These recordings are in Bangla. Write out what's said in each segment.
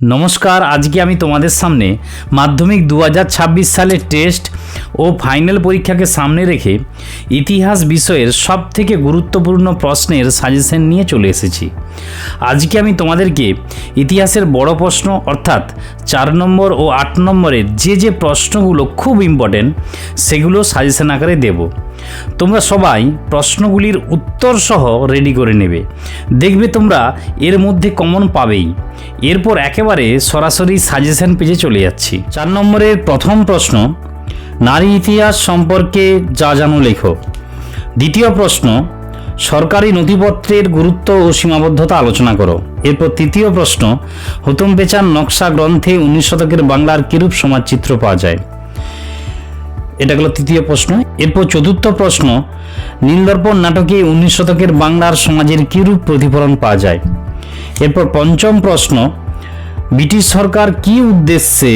নমস্কার, আজকে আমি তোমাদের সামনে মাধ্যমিক দু হাজার ছাব্বিশ সালের টেস্ট ও ফাইনাল পরীক্ষাকে সামনে রেখে ইতিহাস বিষয়ের সব থেকে গুরুত্বপূর্ণ প্রশ্নের সাজেশন নিয়ে চলে এসেছি। আজকে আমি তোমাদেরকে ইতিহাসের বড় প্রশ্ন, অর্থাৎ চার নম্বর ও আট নম্বরের যে যে প্রশ্নগুলো খুব ইম্পর্টেন্ট সেগুলো সাজেশন আকারে দেব। তোমরা সবাই প্রশ্নগুলির উত্তর সহ রেডি করে নেবে। দেখবে তোমরা এর মধ্যে কমন পাবেই। এরপর একেবারে সরাসরি সাজেশন পেজে চলে যাচ্ছি। চার নম্বরের প্রথম প্রশ্ন, নারী ইতিহাস সম্পর্কে যা জানো লেখো। দ্বিতীয় প্রশ্ন, সরকারি নথিপত্রের গুরুত্ব ও সীমাবদ্ধতা আলোচনা করো। এরপর তৃতীয় প্রশ্ন, হুতুম পেচান নকশা গ্রন্থে উনিশ শতকের বাংলার কিরূপ সমাজচিত্র পাওয়া যায়? এটা গেল তৃতীয় প্রশ্ন। এরপর চতুর্থ প্রশ্ন, নীলদর্পণ নাটকে উনিশ শতকের বাংলার সমাজের কিরূপ প্রতিফলন পাওয়া যায়? এরপর পঞ্চম প্রশ্ন, ব্রিটিশ সরকার কি উদ্দেশ্যে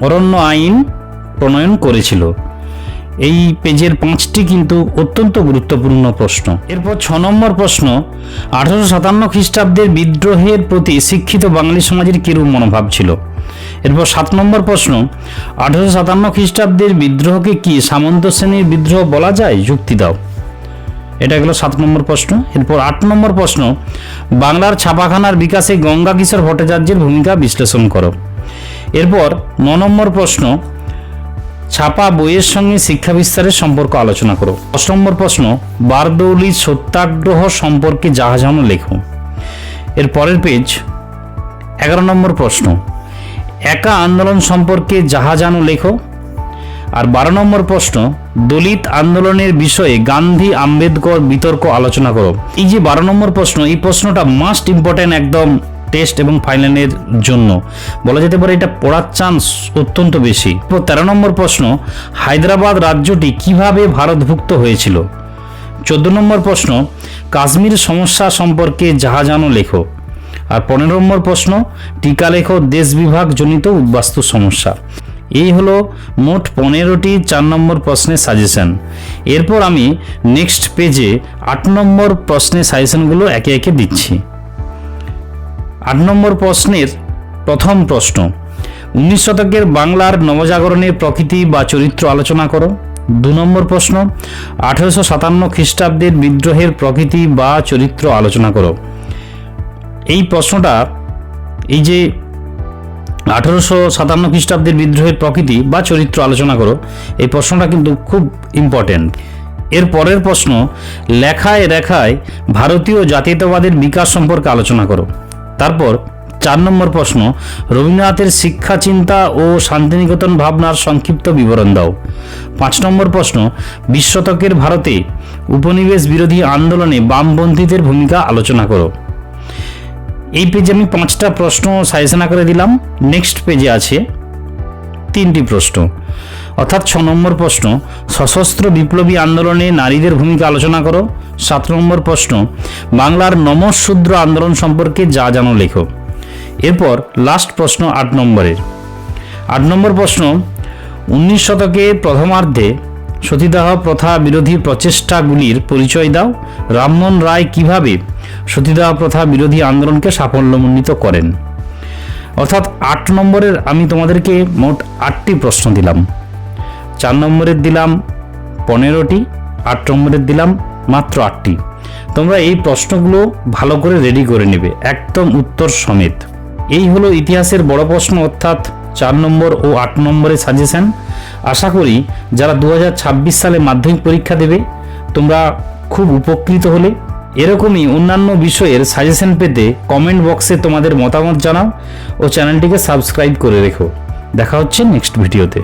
অরণ্য আইন প্রণয়ন করেছিল? এই পেজের পাঁচটি কিন্তু অত্যন্ত গুরুত্বপূর্ণ প্রশ্ন। এরপর ছ নম্বর প্রশ্ন, আঠারোশো সাতান্ন খ্রিস্টাব্দের বিদ্রোহের প্রতি শিক্ষিত বাঙালি সমাজের কিরূপ মনোভাব ছিল? এরপর সাত নম্বর প্রশ্ন, আঠারোশো সাতান্ন খ্রিস্টাব্দের বিদ্রোহকে কি সামন্ত শ্রেণির বিদ্রোহ বলা যায়? যুক্তি দাও। এটা গেল সাত নম্বর প্রশ্ন। এরপর আট নম্বর প্রশ্ন, বাংলার ছাপাখানার বিকাশে গঙ্গা কিশোর ভট্টাচার্যের ভূমিকা বিশ্লেষণ করো। এরপর ন নম্বর প্রশ্ন, ছাপা বইয়ের সঙ্গে শিক্ষা বিস্তারের সম্পর্ক আলোচনা করো। দশ নম্বর প্রশ্ন বারদৌলি সত্যাগ্রহ সম্পর্কে জাহাজানো লেখো। এর পরের পেজ এগারো নম্বর প্রশ্ন একা আন্দোলন সম্পর্কে জাহাজানো লেখো। আর বারো নম্বর প্রশ্ন, দলিত আন্দোলনের বিষয়ে গান্ধী আম্বেদকর বিতর্ক আলোচনা করো। এই যে বারো নম্বর প্রশ্ন, এই প্রশ্নটা মাস্ট ইম্পর্ট্যান্ট একদম টেস্ট এবং ফাইনালের জন্য। বলা যেতে পারে এটা পড়ার চান্স অত্যন্ত বেশি। তেরো নম্বর প্রশ্ন, হায়দ্রাবাদ রাজ্যটি কীভাবে ভারতভুক্ত হয়েছিল? চোদ্দ নম্বর প্রশ্ন, কাশ্মীর সমস্যা সম্পর্কে জাহাজানো লেখো। আর পনেরো নম্বর প্রশ্ন, টিকা লেখো দেশ বিভাগ জনিত উদ্বাস্তু সমস্যা। এই হলো মোট পনেরোটি চার নম্বর প্রশ্নের সাজেশন এরপর আমি নেক্সট পেজে আট নম্বর প্রশ্নের সাজেশনগুলো একে একে দিচ্ছি। আট নম্বর প্রশ্নের প্রথম প্রশ্ন, উনিশ শতকের বাংলার নবজাগরণের প্রকৃতি বা চরিত্র আলোচনা করো। দু নম্বর প্রশ্ন, আঠেরোশো সাতান্ন খ্রিস্টাব্দের বিদ্রোহের প্রকৃতি বা চরিত্র আলোচনা করো। এই প্রশ্নটা এই যে আঠারোশো সাতান্ন খ্রিস্টাব্দের বিদ্রোহের প্রকৃতি বা চরিত্র আলোচনা করো, এই প্রশ্নটা কিন্তু খুব ইম্পর্টেন্ট এর পরের প্রশ্ন, লেখায় রেখায় ভারতীয় জাতীয়তাবাদের বিকাশ সম্পর্কে আলোচনা করো। তারপর চার নম্বর প্রশ্ন, রবীন্দ্রনাথের শিক্ষা চিন্তা ও শান্তিনিকেতন ভাবনার সংক্ষিপ্ত বিবরণ দাও। পাঁচ নম্বর প্রশ্ন, বিশ শতকের ভারতে উপনিবেশ বিরোধী আন্দোলনে বামপন্থীদের ভূমিকা আলোচনা করো। এই পেজে আমি পাঁচটা প্রশ্ন সাজেশন আকারে দিলাম। নেক্সট পেজে আছে তিনটি প্রশ্ন। অর্থাৎ ছ নম্বর প্রশ্ন, সশস্ত্র বিপ্লবী আন্দোলনে নারীদের ভূমিকা আলোচনা করো। সাত নম্বর প্রশ্ন, বাংলার নমশূদ্র আন্দোলন সম্পর্কে যা জানো লেখো। এরপর লাস্ট প্রশ্ন আট নম্বরের আট নম্বর প্রশ্ন, উনিশ শতকে প্রথমার্ধে সতীদাহ প্রথা বিরোধী প্রচেষ্টাগুলির পরিচয় দাও। রামমোহন রায় কীভাবে সতীদাহ প্রথা বিরোধী আন্দোলনকে সাফল্যমণ্ডিত করেন। অর্থাৎ আট নম্বরের আমি তোমাদেরকে মোট আটটি প্রশ্ন দিলাম। চার নম্বরের দিলাম পনেরোটি, আট নম্বরের দিলাম মাত্র আটটি। তোমরা এই প্রশ্নগুলো ভালো করে রেডি করে নেবে, একদম উত্তর সমেত। এই হলো ইতিহাসের বড় প্রশ্ন, অর্থাৎ চার নম্বর ও আট নম্বরের সাজেশন আশা করি যারা দু হাজার ছাব্বিশ সালে মাধ্যমিক পরীক্ষা দেবে, তোমরা খুব উপকৃত হলে এরকমই অন্যান্য বিষয়ের সাজেশন পেতে কমেন্ট বক্সে তোমাদের মতামত জানাও ও চ্যানেলটিকে সাবস্ক্রাইব করে রেখো। দেখা হচ্ছে নেক্সট ভিডিওতে